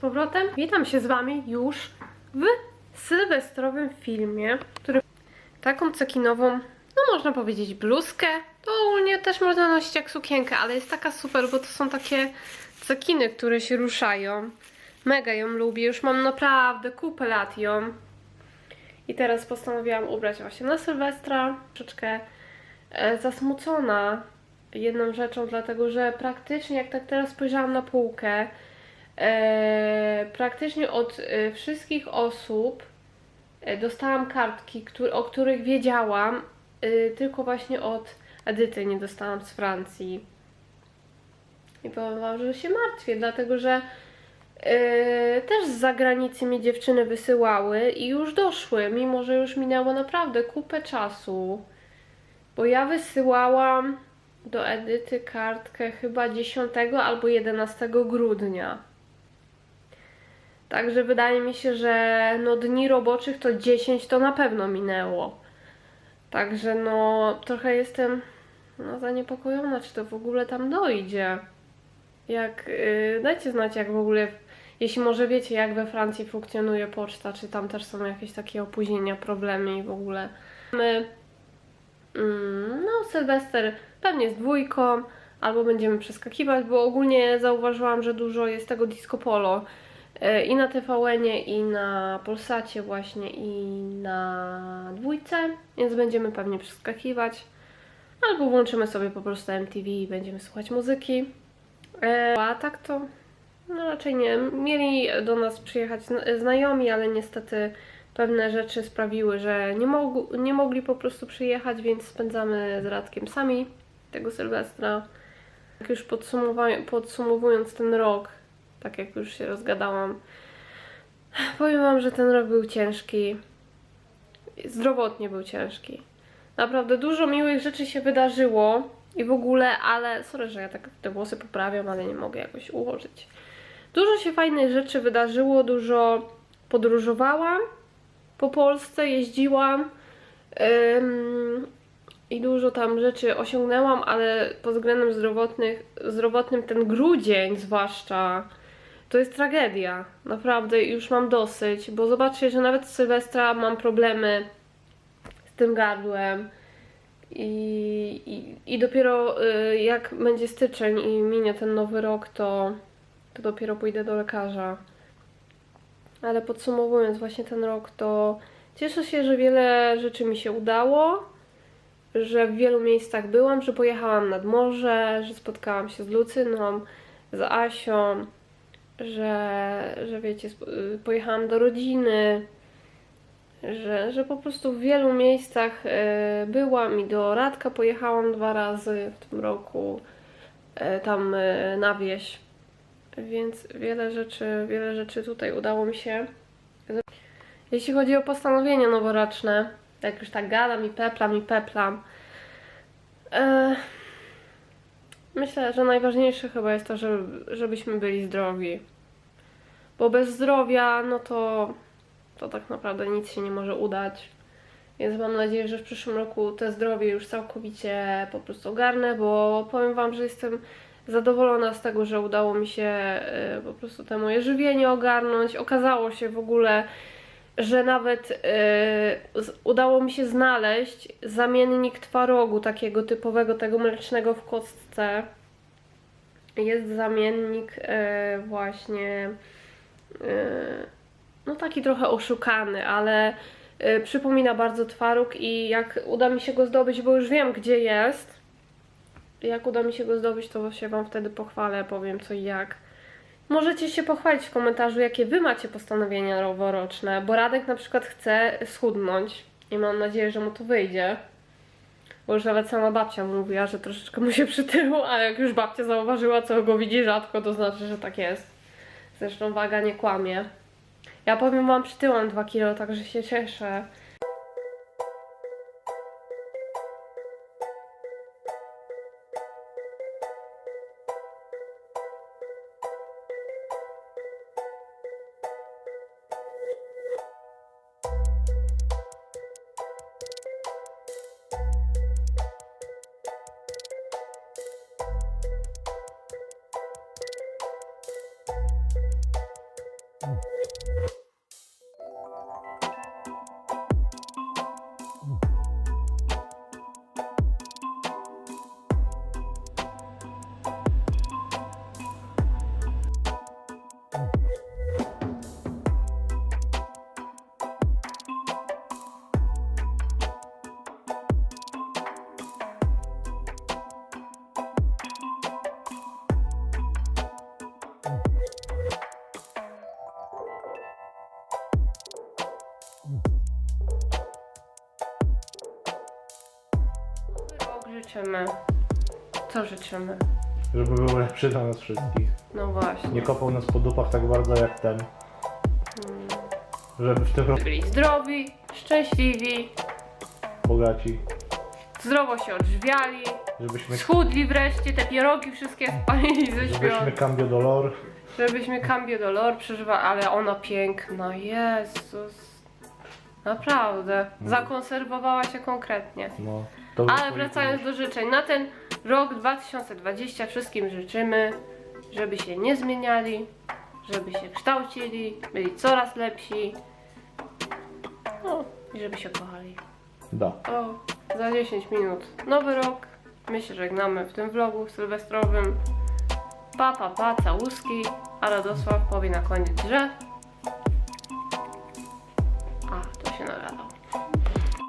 powrotem. Witam się z wami już w sylwestrowym filmie, który taką cekinową, no można powiedzieć bluzkę, to ogólnie też można nosić jak sukienkę, ale jest taka super, bo to są takie cekiny, które się ruszają. Mega ją lubię, już mam naprawdę kupę lat ją. I teraz postanowiłam ubrać właśnie na Sylwestra. Troszeczkę e, zasmucona jedną rzeczą, dlatego że praktycznie jak tak teraz spojrzałam na półkę, e, praktycznie od e, wszystkich osób e, dostałam kartki, któr- o których wiedziałam, e, tylko właśnie od Edyty nie dostałam z Francji. I powiem wam, że się martwię, dlatego że e, też z zagranicy mi dziewczyny wysyłały i już doszły, mimo że już minęło naprawdę kupę czasu. Bo ja wysyłałam do Edyty kartkę chyba 10 albo 11 grudnia. Także wydaje mi się, że no dni roboczych to 10 to na pewno minęło. Także no trochę jestem no, zaniepokojona, czy to w ogóle tam dojdzie. Jak yy, dajcie znać, jak w ogóle, jeśli może wiecie, jak we Francji funkcjonuje poczta, czy tam też są jakieś takie opóźnienia, problemy i w ogóle. My, mm, no, Sylwester pewnie z dwójką, albo będziemy przeskakiwać, bo ogólnie zauważyłam, że dużo jest tego disco polo i na TVN-ie, i na Polsacie właśnie, i na dwójce, więc będziemy pewnie przeskakiwać. Albo włączymy sobie po prostu MTV i będziemy słuchać muzyki. E, A tak to no raczej nie. Mieli do nas przyjechać zna- znajomi, ale niestety pewne rzeczy sprawiły, że nie, nie mogli po prostu przyjechać, więc spędzamy z Radkiem sami tego Sylwestra. Jak już podsumowując ten rok, tak jak już się rozgadałam, powiem Wam, że ten rok był ciężki. Zdrowotnie był ciężki. Naprawdę dużo miłych rzeczy się wydarzyło i w ogóle, ale sorry, że ja tak te włosy poprawiam, ale nie mogę jakoś ułożyć. Dużo się fajnych rzeczy wydarzyło, dużo podróżowałam po Polsce, jeździłam ym, i dużo tam rzeczy osiągnęłam, ale pod względem zdrowotnych, zdrowotnym ten grudzień zwłaszcza to jest tragedia. Naprawdę już mam dosyć, bo zobaczcie, że nawet z Sylwestra mam problemy z tym gardłem. I, i, i dopiero y, jak będzie styczeń i minie ten nowy rok, to, to dopiero pójdę do lekarza. Ale podsumowując właśnie ten rok, to cieszę się, że wiele rzeczy mi się udało, że w wielu miejscach byłam, że pojechałam nad morze, że spotkałam się z Lucyną, z Asią, że, że wiecie, y, pojechałam do rodziny, że, że po prostu w wielu miejscach e, byłam i do Radka pojechałam dwa razy w tym roku. e, tam na wieś. Więc wiele rzeczy, wiele rzeczy tutaj udało mi się. Jeśli chodzi o postanowienia noworoczne, jak już tak gadam i peplam i peplam, e, myślę, że najważniejsze chyba jest to, żeby, żebyśmy byli zdrowi. Bo bez zdrowia, no to, to tak naprawdę nic się nie może udać. Więc mam nadzieję, że w przyszłym roku te zdrowie już całkowicie po prostu ogarnę, bo powiem Wam, że jestem zadowolona z tego, że udało mi się e, po prostu te moje żywienie ogarnąć. Okazało się w ogóle, że nawet z- udało mi się znaleźć zamiennik twarogu, takiego typowego, tego mlecznego w kostce. Jest zamiennik e, właśnie e, no taki trochę oszukany, ale y, przypomina bardzo twaróg i jak uda mi się go zdobyć, bo już wiem gdzie jest, jak uda mi się go zdobyć, to się Wam wtedy pochwalę, powiem co i jak. Możecie się pochwalić w komentarzu, jakie Wy macie postanowienia noworoczne, bo Radek na przykład chce schudnąć i mam nadzieję, że mu to wyjdzie. Bo już nawet sama babcia mówiła, że troszeczkę mu się przytyło, a jak już babcia zauważyła, co go widzi rzadko, to znaczy, że tak jest. Zresztą waga nie kłamie. Ja powiem wam, przytyłam 2 kilo, także się cieszę. Życzymy. Co życzymy? Żeby był lepszy dla nas wszystkich. No właśnie. Nie kopał nas po dupach tak bardzo jak ten. Żeby w tym roku Byli zdrowi, szczęśliwi, bogaci. zdrowo się odżywiali, Żebyśmy, schudli wreszcie, te pierogi wszystkie spalili ze żebyśmy świąt. cambio dolor. Żebyśmy Cambio Dolor przeżywali, ale ona piękna, Jezus. Naprawdę. Zakonserwowała się konkretnie. No, Ale wracając do życzeń, na ten rok 2020 wszystkim życzymy, żeby się nie zmieniali, żeby się kształcili, byli coraz lepsi. No i żeby się kochali. Da. Za 10 minut nowy rok. My się żegnamy w tym vlogu sylwestrowym. Pa, pa, pa, całuski. A Radosław powie na koniec, że